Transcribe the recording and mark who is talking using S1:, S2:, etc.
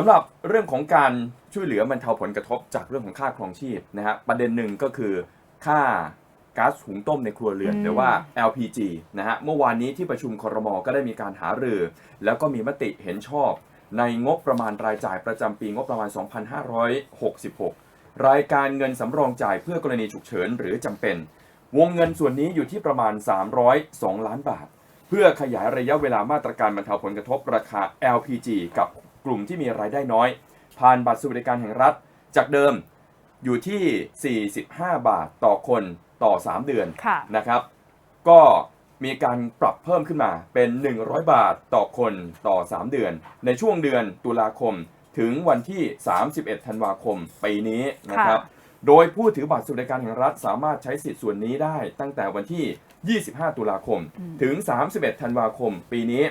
S1: สำหรับเรื่องของการช่วยเหลือบรรเทาผลกระทบจากเรื่องของค่าครองชีพนะฮะประเด็นหนึ่งก็คือค่าก๊าซหุงต้มในครัวเรือน
S2: อืม
S1: หรือว่า LPG นะฮะเมื่อวานนี้ที่ประชุมครมก็ได้มีการหารือ แล้วก็มีมติเห็นชอบ ในงบประมาณรายจ่ายประจำปีงบประมาณ 2566 รายการเงินสำรองจ่ายเพื่อกรณีฉุกเฉินหรือจำเป็น วงเงินส่วนนี้อยู่ที่ประมาณ 302 ล้านบาท เพื่อขยายระยะเวลามาตรการบรรเทาผลกระทบราคา LPG กับ กลุ่มที่มีรายได้น้อย ผ่านบัตรสวัสดิการแห่งรัฐ จากเดิมอยู่ที่ 45 บาทต่อคนต่อ 3 เดือน
S2: ค่ะ
S1: นะครับ ก็มีการปรับเพิ่มขึ้นมาเป็น 100 บาทต่อคนต่อ 3 เดือน ในช่วงเดือนตุลาคมถึงวันที่ 31 ธันวาคมปีนี้นะครับ
S2: ค่ะ
S1: โดยผู้ถือบัตรสวัสดิการแห่งรัฐสามารถใช้สิทธิ์ส่วนนี้ได้ตั้งแต่วันที่ 25 ตุลาคม ถึง 31 ธันวาคมปีนี้